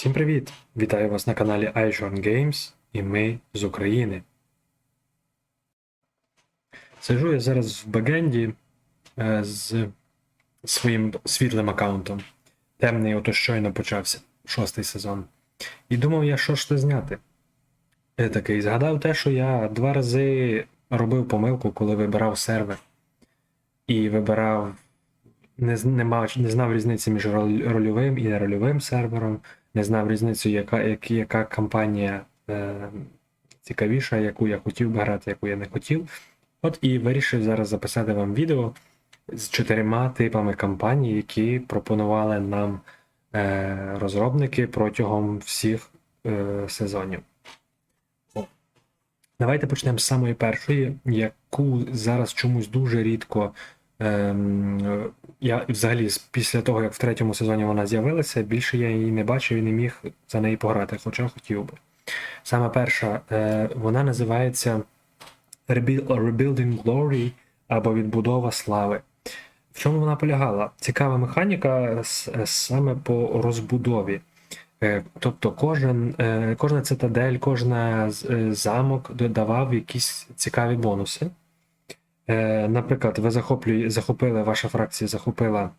Всім привіт! Вітаю вас на каналі iJohn Games і ми з України. Сижу я зараз в бекенді е, з своїм світлим аккаунтом. Темний ото щойно почався шостий сезон. І думав я, що ж це зняти. Я такий згадав те, що я два рази робив помилку, коли вибирав сервер. І вибирав. Не, не, мав, не знав різниці між роль- рольовим і нерольовим сервером не знав різницю, яка, як, яка кампанія е, цікавіша, яку я хотів би грати, яку я не хотів. От і вирішив зараз записати вам відео з чотирма типами кампаній, які пропонували нам е, розробники протягом всіх е, сезонів. Давайте почнемо з самої першої, яку зараз чомусь дуже рідко. Ем, я взагалі після того, як в третьому сезоні вона з'явилася, більше я її не бачив і не міг за неї пограти, хоча хотів би. Саме перша, е, вона називається Rebuild- Rebuilding Glory або Відбудова слави. В чому вона полягала? Цікава механіка саме по розбудові. Е, Тобто кожен, е, кожна цитадель, кожна е, замок додавав якісь цікаві бонуси. Е, Наприклад, ви захоплює, захопили, ваша фракція захопила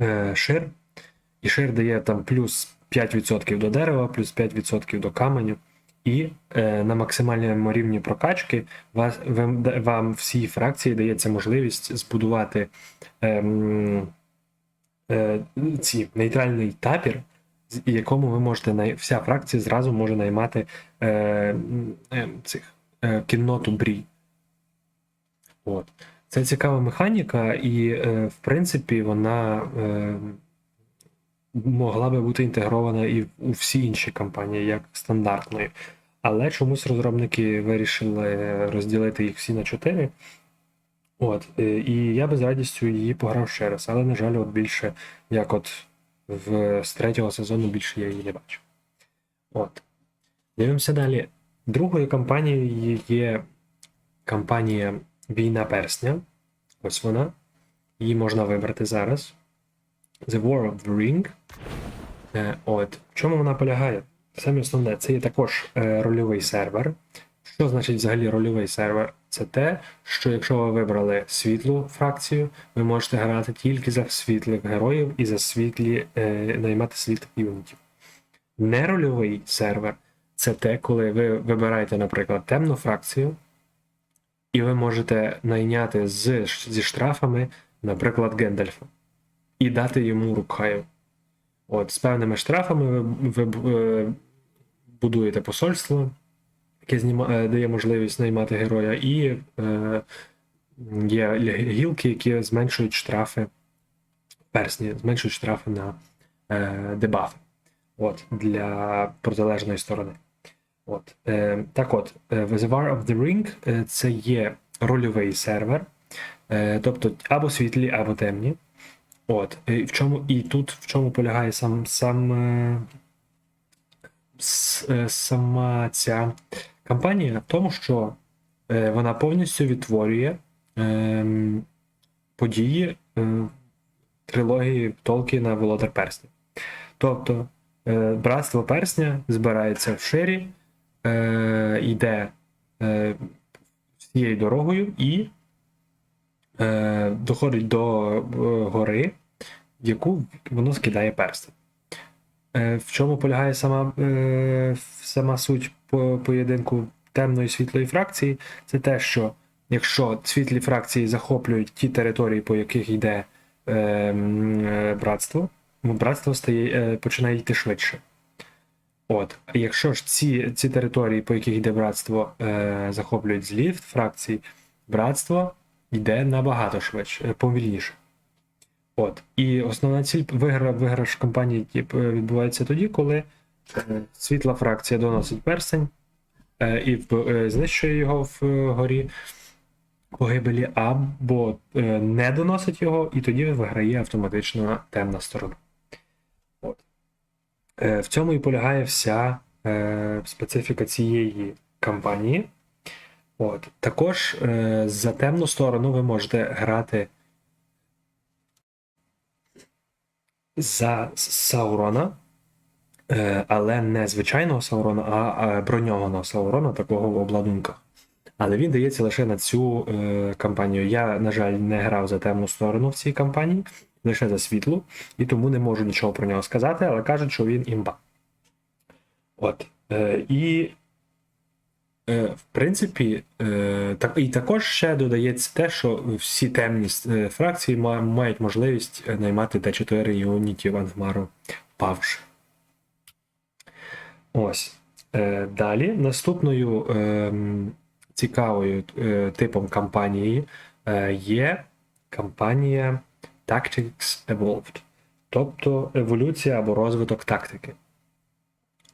е, шир, і шир дає там плюс 5% до дерева, плюс 5% до каменю. І е, на максимальному рівні прокачки вас, вам, вам всій фракції дається можливість збудувати ем, е, ці, нейтральний табір, якому ви можете най... вся фракція зразу може наймати е, е, цих, е, кінноту брі. От. Це цікава механіка, і, е, в принципі, вона е, могла би бути інтегрована і у всі інші кампанії, як стандартною. Але чомусь розробники вирішили розділити їх всі на чотири. От, е, і я би з радістю її пограв ще раз, але, на жаль, от більше, як от в, з третього сезону більше я її не бачу. От. Дивимося далі. Другою кампанією є кампанія Війна персня. Ось вона. Її можна вибрати зараз. The War of the Ring. Е, От. В чому вона полягає? Саме основне, це є також е, рольовий сервер. Що значить взагалі рольовий сервер? Це те, що якщо ви вибрали світлу фракцію, ви можете грати тільки за світлих героїв і за світлі е, наймати світлих юнітів. Нерольовий сервер це те, коли ви вибираєте, наприклад, темну фракцію, і ви можете найняти з, зі штрафами, наприклад, Гендальфа, і дати йому рукхаю. От, з певними штрафами ви, ви е, будуєте посольство, яке зніма, е, дає можливість наймати героя, і е, є гілки, які зменшують штрафи персні, зменшують штрафи на е, дебафи от, для протилежної сторони. От, е, так от, е, The War of the Ring е, це є рольовий сервер, е, тобто або світлі, або темні. От, і в чому, і тут в чому полягає сам, сам, е, сама ця кампанія? В тому, що вона повністю відтворює е, події е, трилогії Толкіна Володар Перснів. Тобто, е, Братство Персня збирається в ширі, е, йде е, всією дорогою і е, доходить до е, гори, в яку воно скидає перстень. Е, в чому полягає сама, е, сама суть по- поєдинку темної світлої фракції? Це те, що якщо світлі фракції захоплюють ті території, по яких йде е, е, братство, братство стає, е, починає йти швидше. От, якщо ж ці, ці території, по яких йде братство, е, захоплюють злі фракції, братство йде набагато швидше, е, повільніше. От. І основна ціль вигра, виграш е, відбувається тоді, коли е, світла фракція доносить перстень е, і е, знищує його в е, горі погибелі, або е, не доносить його, і тоді виграє автоматично темна сторона. Е, В цьому і полягає вся е, специфіка цієї кампанії. От. Також е, за темну сторону ви можете грати за Саурона, але не звичайного Саурона, а, броньованого Саурона, такого в обладунках. Але він дається лише на цю кампанію. Я, на жаль, не грав за темну сторону в цій кампанії, лише за світлу, і тому не можу нічого про нього сказати, але кажуть, що він імба. От. Е, і, е, в принципі, е, так, і також ще додається те, що всі темні е, фракції ма- мають можливість е, наймати Т4 юнітів Ангмару Павш. Ось. Е, далі, наступною ем, цікавою е, типом кампанії е, є кампанія Tactics Evolved, тобто еволюція або розвиток тактики.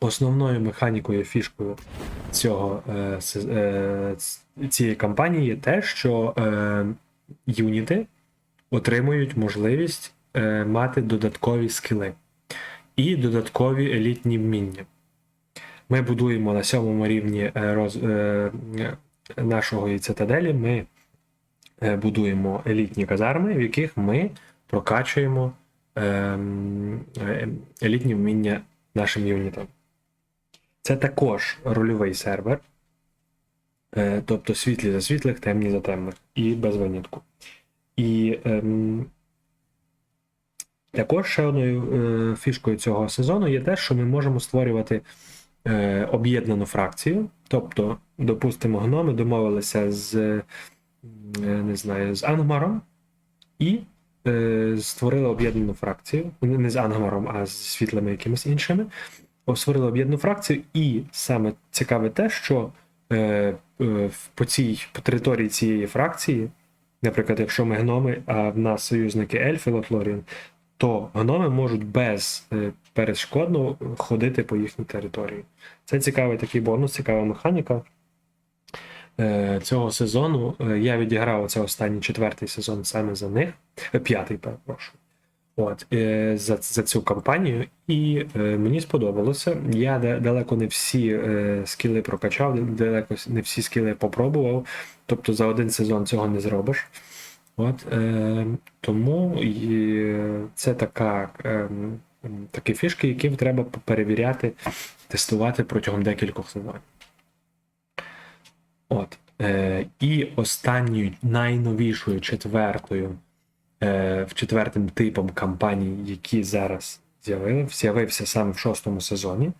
Основною механікою, фішкою цього, е, е, цієї кампанії є те, що е, юніти отримують можливість мати додаткові скіли і додаткові елітні вміння. Ми будуємо на сьомому рівні роз, нашого цитаделі. Ми будуємо елітні казарми, в яких ми прокачуємо ем, е, елітні вміння нашим юнітам. Це також рольовий сервер, е, тобто світлі за світлих, темні за темних, і без винятку. І ем, також ще одною е, фішкою цього сезону є те, що ми можемо створювати е, об'єднану фракцію. Тобто, допустимо, гноми домовилися з, е, не знаю, з Ангмаром і е, створили об'єднану фракцію. Не з Ангмаром, а з світлими якимись іншими. О, Створили об'єднану фракцію, і саме цікаве те, що е, е, по цій по території цієї фракції, наприклад, якщо ми гноми, а в нас союзники Ельфи Лотлоріон, то гноми можуть без е, перешкодно ходити по їхній території. Це цікавий такий бонус, цікава механіка е, цього сезону. Е, Я відіграв це останній четвертий сезон саме за них, е, п'ятий, перепрошую. От, е, за, за цю кампанію, і е, мені сподобалося. Я далеко не всі е, скіли прокачав, далеко не всі скіли попробував. Тобто за один сезон цього не зробиш. От, е, тому і це така, е, такі фішки, які треба перевіряти, тестувати протягом декількох сезонів. От. Е, і останньою найновішою четвертою, е, четвертим типом кампаній, які зараз з'явився саме в шостому сезоні.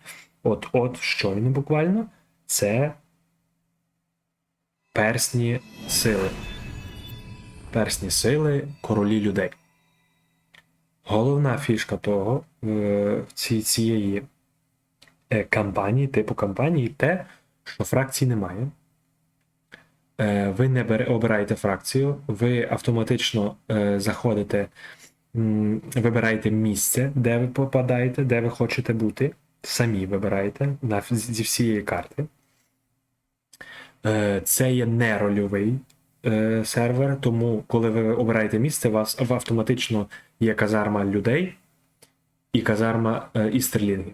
От, от щойно буквально, це персні сили. Персні сили королі людей. Головна фішка того е, ці, цієї е, кампанії, типу кампанії, те, що фракцій немає. Е, ви не обираєте фракцію, ви автоматично е, заходите, вибираєте місце, де ви попадаєте, де ви хочете бути. Самі вибираєте на, зі всієї карти. Е, це є не рольовий сервер, тому коли ви обираєте місце, у вас автоматично є казарма людей і казарма е, істерлінгів.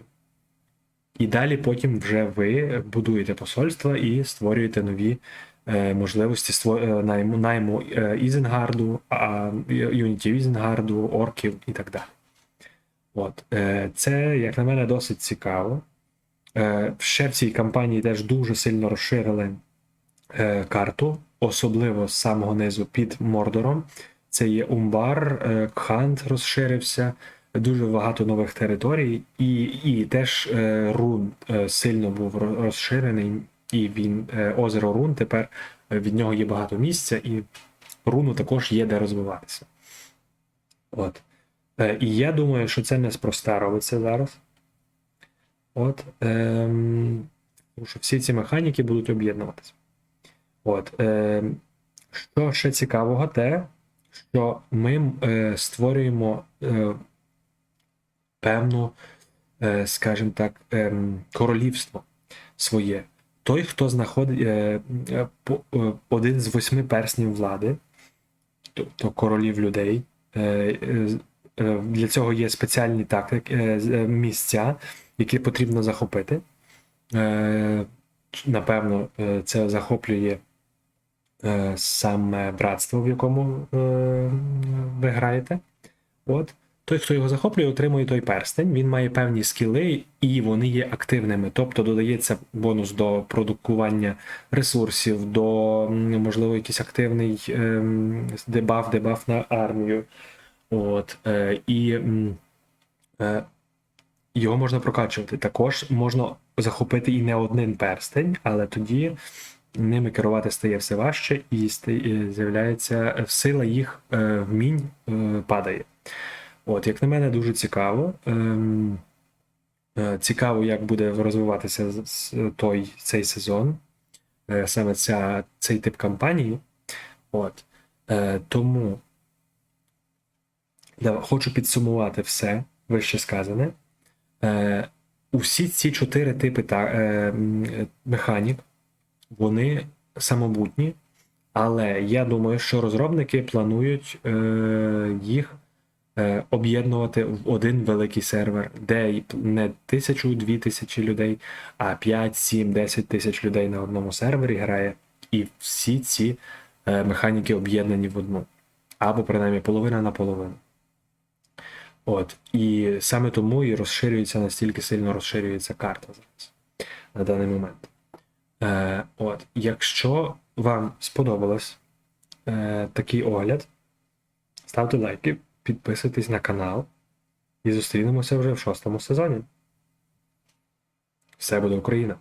І далі потім вже ви будуєте посольства і створюєте нові можливості ство- е, найму, найму е, Ізенгарду, а, юнітів Ізенгарду, орків і так далі. От, е, це, як на мене, досить цікаво. Е, ще в цій кампанії теж дуже сильно розширили е, карту, особливо з самого низу під Мордором. Це є Умбар, е, Кхант розширився, дуже багато нових територій, і, і теж е, Рун е, сильно був розширений, і він е, озеро Рун тепер е, від нього є багато місця, і руну також є де розвиватися. От. Е, і я думаю, що це неспроста робиться зараз. От. Ем, тому що всі ці механіки будуть об'єднуватися. От. Е, що ще цікавого, те, що ми е, створюємо е, певну, е, скажімо так, е, королівство своє. Той, хто знаходить е, е, е, один з восьми перснів влади, тобто королів людей. Для цього є спеціальні тактики, місця, які потрібно захопити. Напевно, це захоплює саме братство, в якому ви граєте. От. Той, хто його захоплює, отримує той перстень. Він має певні скіли, і вони є активними. Тобто додається бонус до продукування ресурсів, до можливо якийсь активний ем, дебаф, дебаф на армію. От, е, і е, його можна прокачувати. Також можна захопити і не один перстень, але тоді ними керувати стає все важче, і е, з'являється сила їх е, вмінь е, падає. От, як на мене, дуже цікаво. Ем, е, Цікаво, як буде розвиватися той цей сезон, е, саме ця, цей тип кампанії. От. Е, Тому да, хочу підсумувати все вище сказане. Е, Усі ці чотири типи та, е, механік, вони самобутні, але я думаю, що розробники планують е, їх об'єднувати в один великий сервер, де не тисячу, дві тисячі людей, а 5, 7, 10 тисяч людей на одному сервері грає, і всі ці е, механіки об'єднані в одну. Або принаймні половина на половину. От. І саме тому і розширюється настільки сильно розширюється карта зараз на даний момент. Е, от. Якщо вам сподобалось е, такий огляд, ставте лайки, підписуйтесь на канал і зустрінемося вже в шостому сезоні. Все буде Україна!